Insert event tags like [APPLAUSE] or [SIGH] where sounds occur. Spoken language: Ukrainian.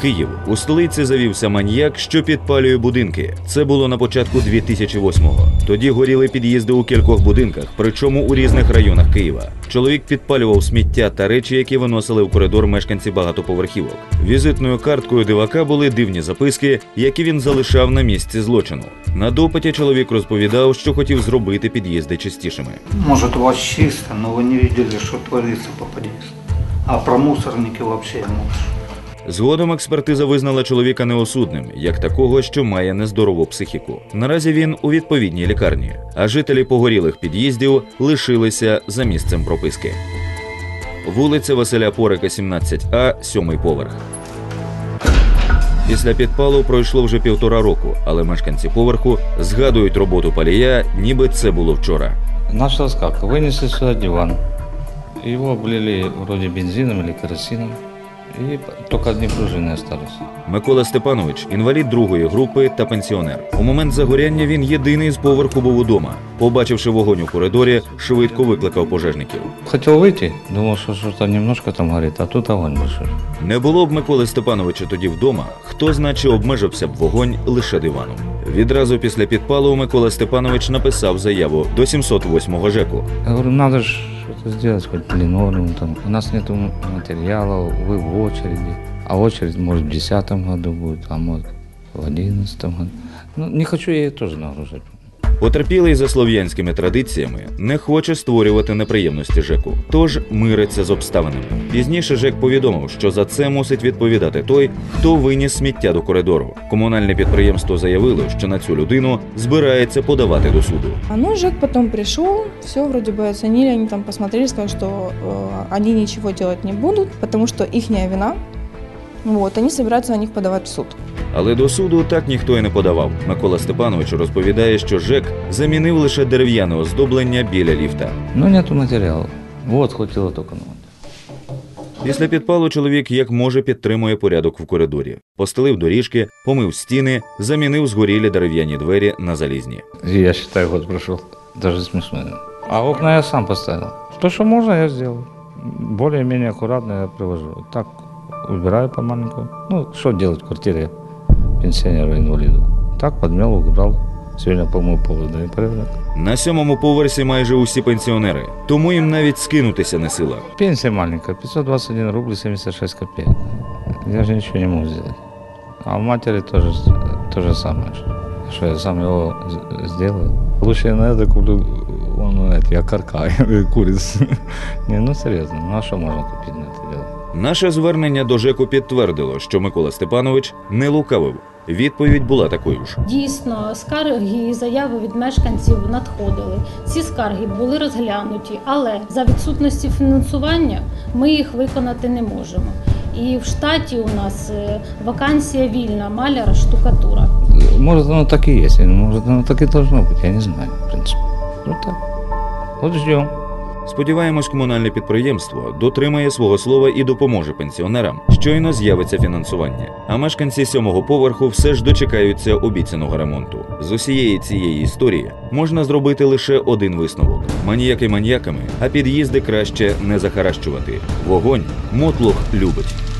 Київ у столиці завівся маньяк, що підпалює будинки. Це було на початку 2008-го. Тоді горіли під'їзди у кількох будинках, причому у різних районах Києва. Чоловік підпалював сміття та речі, які виносили в коридор мешканці багатоповерхівок. Візитною карткою дивака були дивні записки, які він залишав на місці злочину. На допиті чоловік розповідав, що хотів зробити під'їзди чистішими. Может, у вас чисто, но вы не видели, что творится по подъезду. А про мусорники вообще молчу. Згодом експертиза визнала чоловіка неосудним, як такого, що має нездорову психіку. Наразі він у відповідній лікарні, а жителі погорілих під'їздів лишилися за місцем прописки. Вулиця Василя Порика, 17А, сьомий поверх. Після підпалу пройшло вже півтора року, але мешканці поверху згадують роботу палія, ніби це було вчора. Началось как? Вынесли сюда диван. Его облили вроде бензином или керосином. И только одни пружины остались. Микола Степанович інвалід другої групи та пенсіонер. У момент загоряння він єдиний з поверху був удома. Побачивши вогонь у коридорі, швидко викликав пожежників. Хотел выйти, думал, что что-то немножко там горит, а тут огонь большой. Не було б Миколи Степановича тоді вдома, хто значить обмежився б вогонь лише диваном. Відразу після підпалу Микола Степанович написав заяву до 708-го ЖЕКу. Я говорю, надо же что-то сделать, хоть линолеум там. У нас нет материала, вы в очереди. А очередь, может, в 2010 году будет, а может, в 2011 году. Ну, не хочу я ее тоже нагружать. Потерпілий за слов'янськими традиціями не хоче створювати неприємності ЖЕКу, тож мириться з обставинами. Пізніше ЖЕК повідомив, що за це мусить відповідати той, хто виніс сміття до коридору. Комунальне підприємство заявило, що на цю людину збирається подавати до суду. А ну, Жек потом пришел, все вроде бы оценили, они там посмотрели, сказали, что э, они ничего делать не будут, потому что их вина. Вот, они собираются на них подавать в суд. Але до суду так ніхто і не подавав. Микола Степанович розповідає, що ЖЕК замінив лише дерев'яне оздоблення біля ліфта. Но нету хватило только на вот. Після підпалу чоловік як може підтримує порядок в коридорі, постелив доріжки, помив стіни, замінив згорілі дерев'яні двері на залізні. Я считаю, год прошел. Даже смешно. А окна я сам поставил. То, что можно, я сделал. Более-менее аккуратно я привожу. Так убираю помаленьку. Ну, что делать в квартире пенсионера, инвалида? Так подмел, убрал. Сегодня помыл пол, да и порядок. На сьомому поверсі майже усі пенсіонери, тому їм навіть скинутися не сила. Пенсия маленькая, 521 рубль 76 копеек. Я же ничего не могу сделать. А у матери тоже то же самое. Что я сам его с- сделаю. Лучше я на это куплю он, эти, окорка, [LAUGHS] куриц. Не, ну серьезно, ну а что можно купить на это дело? Наше звернення до ЖЕКу підтвердило, що Микола Степанович не лукавив. Відповідь була такою ж. Дійсно, скарги і заяви від мешканців надходили. Ці скарги були розглянуті, але за відсутності фінансування ми їх виконати не можемо. І в штаті у нас е, вакансія вільна, маляр, штукатура. Может оно так и есть, может оно так и должно быть, я не знаю, в принципе. Ну так. Вот ждем. Сподіваємось, комунальне підприємство дотримає свого слова і допоможе пенсіонерам. Щойно з'явиться фінансування. А мешканці сьомого поверху все ж дочекаються обіцяного ремонту. З усієї цієї історії можна зробити лише один висновок: маніяки маніяками, а під'їзди краще не захаращувати. Вогонь мотлох любить.